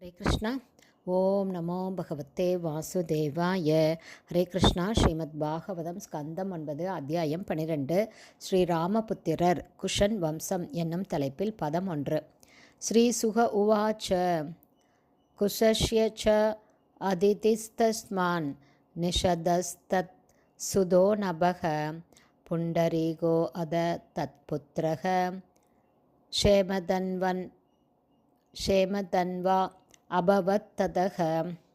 ஹரே கிருஷ்ணா. ஓம் நமோ பகவத்தே வாசுதேவாய. ஹரே கிருஷ்ணா. ஸ்ரீமத் பாகவதம் ஸ்கந்தம் ஒன்பது அத்தியாயம் பனிரெண்டு. ஸ்ரீ ராமபுத்திரர் குஷன் வம்சம் என்னும் தலைப்பில் பதம் ஒன்று. ஸ்ரீ சுக உவாச்ச. குஷஷ்ய ச அதிதிஸ்தஸ்மான். நிஷதஸ்தத். சுதோ நபக. புண்டரீகோ அத தத்புத்திரக. ஷேமதன்வன் ஷேமதன்வா அபவத் ததக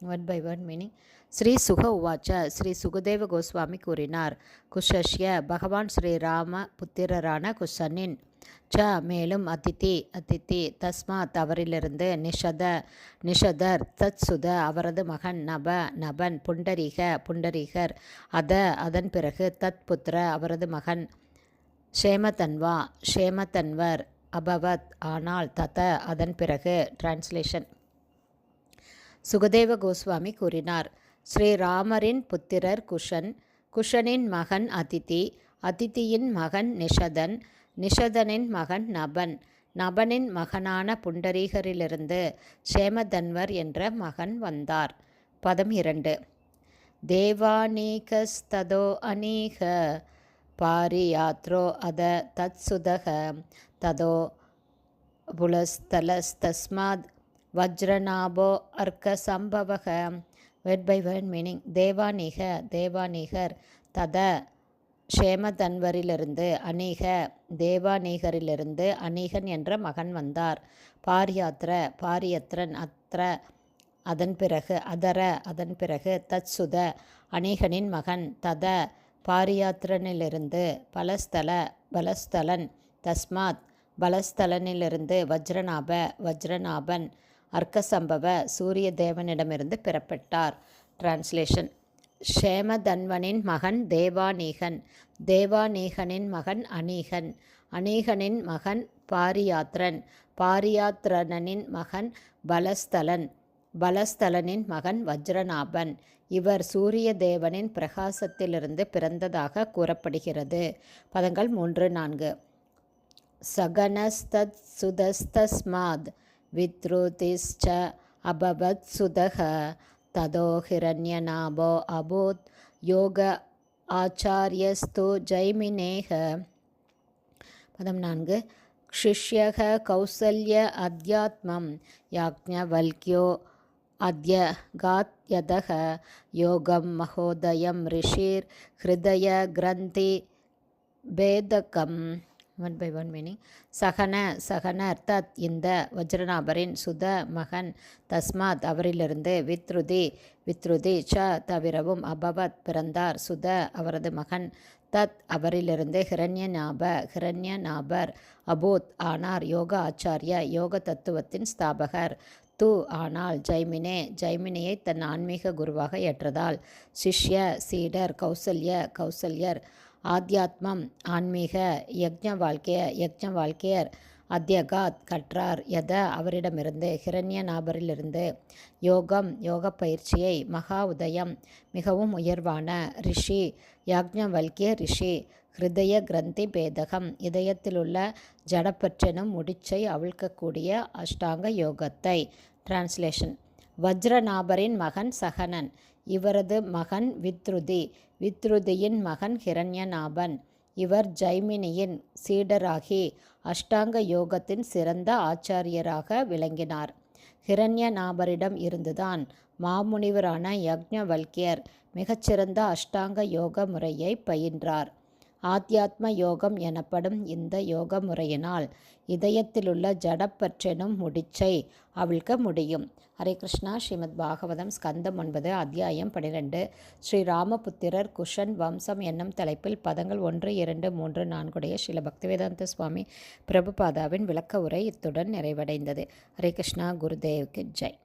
one by one meaning Shri Shuka உவாச்ச. ஸ்ரீ சுகதேவ கோஸ்வாமி கூறினார். குஷஷ்ய. பகவான் ஸ்ரீ ராம புத்திரரான குஷனின். ச மேலும் அதித்தி அதித்தி தஸ்மாத் அவரிலிருந்து நிஷத நிஷதர் தத் சுத அவரது மகன் நப நபன் புண்டரீக புண்டரீகர் அத அதன் பிறகு தத் புத்திர அவரது மகன் ஷேமதன்வா ஷேமதன்வர் அபவத் ஆனால் தத அதன் பிறகு டிரான்ஸ்லேஷன் சுகதேவ கோஸ்வாமி கூறினார். ஸ்ரீராமரின் புத்திரர் குஷன் குஷனின் மகன் அதிதி அதித்தியின் மகன் நிஷதன் நிஷதனின் மகன் நபன் நபனின் மகனான புண்டரீகரிலிருந்து சேமதன்வர் என்ற மகன் வந்தார். பதம் இரண்டு. தேவானீகஸ்ததோ அநீக பாரியாத்ரோ அத தத்சுதக ததோ புலஸ்தலஸ்தஸ்மாத் வஜ்ரநாபோ அர்க்க சம்பவக. வெட் பை வேர்ட் மீனிங் தேவானீக தேவானீகர் தத ஷேமதன்வரிலிருந்து அநீக தேவானீகரிலிருந்து அநீகன் என்ற மகன் வந்தார். பாரியாத்திர பாரியத்ரன் அத்ர அதன் பிறகு அதர அதன் பிறகு தத்சுத அநீகனின் மகன் தத பாரியாத்திரனிலிருந்து பலஸ்தல பலஸ்தலன் தஸ்மாத் பலஸ்தலனிலிருந்து வஜ்ரநாப வஜ்ரநாபன் அர்க்கசம்பவ சூரிய தேவனிடமிருந்து பெறப்பட்டார். டிரான்ஸ்லேஷன் ஷேமதன்வனின் மகன் தேவாநீகன். தேவாநீகனின் மகன் அனீகன் அனீகனின் மகன் பாரியாத்ரன். பாரியாத்ரனின் மகன் பலஸ்தலன். பலஸ்தலனின் மகன் வஜ்ரநாபன். இவர் சூரிய தேவனின் பிரகாசத்திலிருந்து பிறந்ததாக கூறப்படுகிறது. பதங்கள் மூன்று நான்கு. சகனஸ்தத் சுதஸ்தஸ்மாத். வித்ருதிஷ்ச அபவத் சுதக ததோ ஹிரண்யநாபோ அபூத் யோக ஆச்சாரியஸ்து ஜெய்மினேக பதம் நான்கு ஷிஷ்யக கௌசல்ய அத்தியாத்மம் யாக்ஞவல்கியோ அத்யகாத்யதக யோகம் மகோதயம் ரிஷிர் ஹிருதய கிரந்தி பேதகம் ஒன் பை ஒன் மீனிங் சகன சகனர் தத் இந்த வஜ்ரநாபரின் சுத மகன் தஸ்மாத் அவரிலிருந்து வித்ருதி வித்ருதி ச தவிரவும் அபவத் பிறந்தார். சுத அவரது மகன் தத் அவரிலிருந்து ஹிரண்ய நாப ஹிரண்ய நாபர் அபூத் ஆனார். யோக ஆச்சாரிய யோக தத்துவத்தின் ஸ்தாபகர். து ஆனால் ஜைமினே ஜைமினியை தன் ஆன்மீக குருவாக ஏற்றதால். சிஷ்ய சீடர் கௌசல்ய கௌசல்யர் ஆத்தியாத்மம் ஆன்மீக யக்ஞ வாழ்க்கைய யக்ஞ வாழ்க்கையர் அத்தியகாத் கற்றார். எத? அவரிடமிருந்து ஹிரண்ய நாபரிலிருந்து. யோகம் யோக பயிற்சியை மகா உதயம் மிகவும் உயர்வான ரிஷி யாக்ஞவல்கிய ரிஷி ஹிருதய கிரந்தி பேதகம் இதயத்திலுள்ள ஜடப்பற்றெனும் முடிச்சை அவிழ்க்கக்கூடிய அஷ்டாங்க யோகத்தை. டிரான்ஸ்லேஷன் வஜ்ரநாபரின் மகன் சகனன். இவரது மகன் வித்ருதி. வித்ருதியின் மகன் ஹிரண்யநாபன். இவர் ஜைமினியின் சீடராகி அஷ்டாங்க யோகத்தின் சிறந்த ஆச்சாரியராக விளங்கினார். ஹிரண்யநாபரிடம் இருந்துதான் மாமுனிவரான யக்ஞவல்கியர் மிகச்சிறந்த அஷ்டாங்க யோக முறையை பயின்றார். ஆத்தியாத்ம யோகம் எனப்படும் இந்த யோக முறையினால் இதயத்திலுள்ள ஜடப்பற்றெனும் முடிச்சை அவிழ்க்க முடியும். ஹரே கிருஷ்ணா. ஸ்ரீமத் பாகவதம் ஸ்கந்தம் ஒன்பது அத்தியாயம் பனிரெண்டு. ஸ்ரீ ராமபுத்திரர் குஷன் வம்சம் என்னும் தலைப்பில் பதங்கள் ஒன்று இரண்டு மூன்று நான்குடைய ஸ்ரீல பக்திவேதாந்த சுவாமி பிரபுபாதாவின் விளக்க உரை இத்துடன் நிறைவடைந்தது. ஹரே கிருஷ்ணா. குருதேவுக்கு ஜெய்.